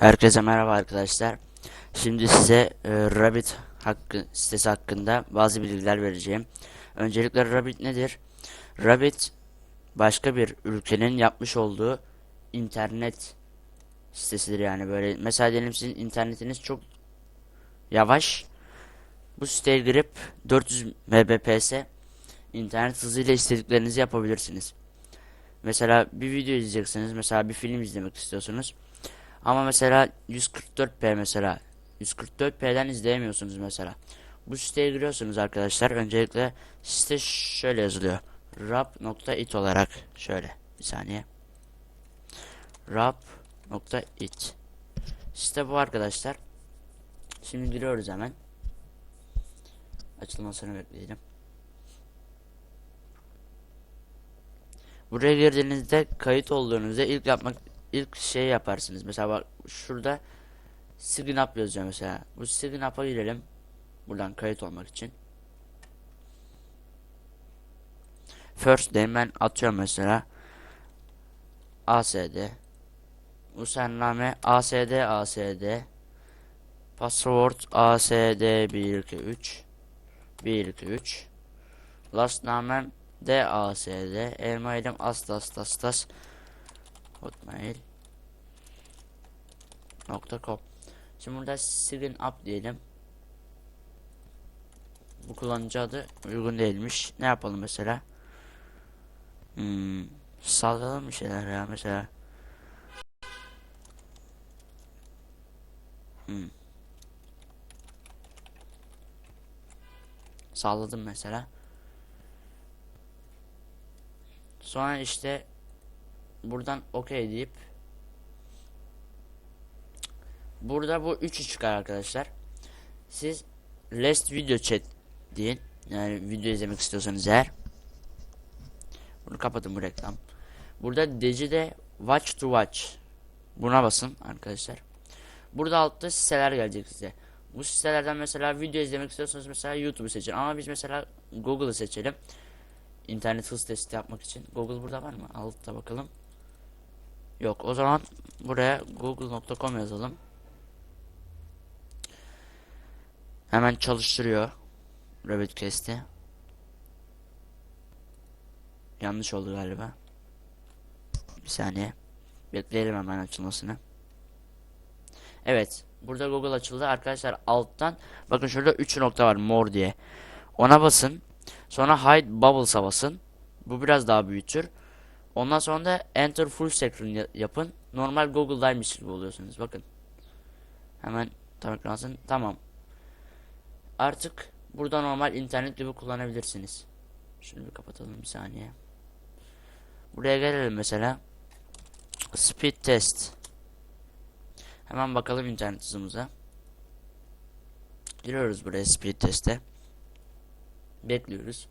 Herkese merhaba arkadaşlar. Şimdi size e, Rabbit hakkı, sitesi hakkında bazı bilgiler vereceğim. Öncelikle Rabbit nedir? Rabbit başka bir ülkenin yapmış olduğu internet sitesidir yani böyle. Mesela diyelim sizin internetiniz çok yavaş. Bu siteye girip 400 Mbps internet hızıyla istediklerinizi yapabilirsiniz. Mesela bir video izleyeceksiniz. Mesela bir film izlemek istiyorsunuz. Ama mesela 144p mesela 144p'den izleyemiyorsunuz mesela. Bu siteye giriyorsunuz arkadaşlar. Öncelikle site şöyle yazılıyor. rap.it olarak şöyle bir saniye. rap.it Site bu arkadaşlar. Şimdi giriyoruz hemen. Açılmasını bekleyelim. Buraya girdiğinizde kayıt olduğunuzda ilk yapmak ilk şey yaparsınız. Mesela bak şurada sign up yazıyor mesela. Bu sign up'a girelim. Buradan kayıt olmak için. First name ben atıyorum mesela. ASD. Username ASD ASD. Password ASD 123 123 Last namem DASD. Email'im astas astas hotmail .com Şimdi burada sign up diyelim. Bu kullanıcı adı uygun değilmiş. Ne yapalım mesela? Hmm, sallayalım bir şeyler ya mesela. Hmm. Salladım mesela. Sonra işte buradan okey deyip burada bu üçü çıkar arkadaşlar. Siz last video chat deyin. Yani video izlemek istiyorsanız eğer. Bunu kapatın bu reklam. Burada Deci'de watch to watch. Buna basın arkadaşlar. Burada altta siteler gelecek size. Bu sitelerden mesela video izlemek istiyorsanız mesela YouTube'u seçin. Ama biz mesela Google'ı seçelim. İnternet hız testi yapmak için. Google burada var mı? Altta bakalım. Yok o zaman buraya google.com yazalım. Hemen çalıştırıyor. Rabbit Cast'i. Yanlış oldu galiba. Bir saniye. Bekleyelim hemen açılmasını. Evet. Burada Google açıldı. Arkadaşlar alttan bakın şurada 3 nokta var mor diye. Ona basın. Sonra hide bubbles'a basın. Bu biraz daha büyütür. Ondan sonra da enter full screen yapın. Normal Google'daymış gibi oluyorsunuz. Bakın. Hemen tam ekransın. Tamam. Artık burada normal internet gibi kullanabilirsiniz. Şunu bir kapatalım bir saniye. Buraya gelelim mesela. Speed test. Hemen bakalım internet hızımıza. Giriyoruz buraya speed teste. Bekliyoruz.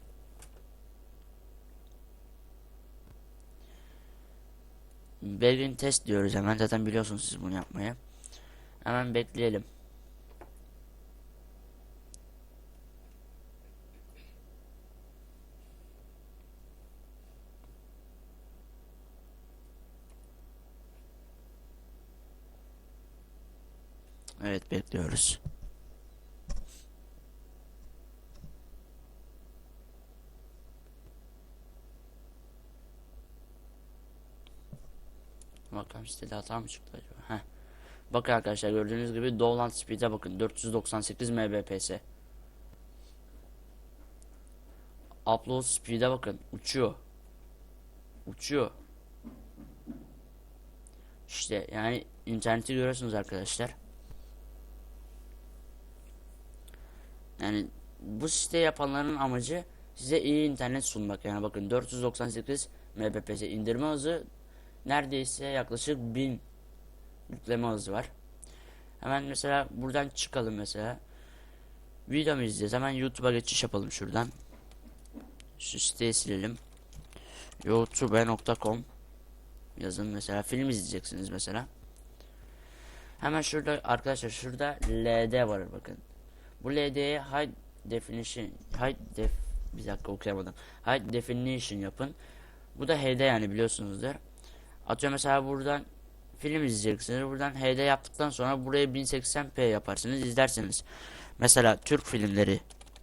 Belgin test diyoruz hemen. Zaten biliyorsunuz siz bunu yapmayı. Hemen bekleyelim. Evet bekliyoruz. Bakalım sitede hata mı çıktı acaba? Heh. Bakın arkadaşlar gördüğünüz gibi download speed'e bakın 498 mbps. Upload speed'e bakın uçuyor. Uçuyor. İşte yani interneti görüyorsunuz arkadaşlar. Yani bu site yapanların amacı size iyi internet sunmak. Yani bakın 498 mbps indirme hızı neredeyse yaklaşık 1000 yükleme hızı var. Hemen mesela buradan çıkalım mesela. Video mu izleyeceğiz? Hemen YouTube'a geçiş yapalım şuradan. Şu siteyi silelim. youtube.com yazın mesela film izleyeceksiniz mesela. Hemen şurada arkadaşlar şurada LD var bakın. Bu LD'ye high definition high def bir dakika okuyamadım. High definition yapın. Bu da HD yani biliyorsunuzdur. Atıyorum mesela buradan film izleyeceksiniz. Buradan HD yaptıktan sonra buraya 1080p yaparsınız izlersiniz. Mesela Türk filmleri.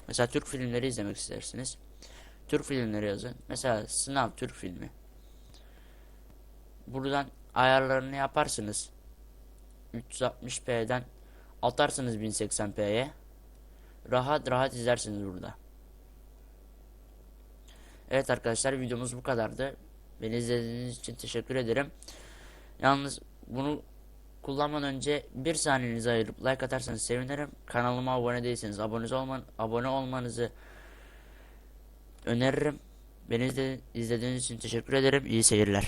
Mesela Türk filmleri izlemek istersiniz. Türk filmleri yazın. Mesela Sınav Türk filmi. Buradan ayarlarını yaparsınız. 360p'den atarsınız 1080p'ye. Rahat rahat izlersiniz burada. Evet arkadaşlar videomuz bu kadardı. Beni izlediğiniz için teşekkür ederim. Yalnız bunu kullanmadan önce bir saniyenizi ayırıp like atarsanız sevinirim. Kanalıma abone değilseniz abone, olman, abone olmanızı öneririm. Beni izle- izlediğiniz için teşekkür ederim. İyi seyirler.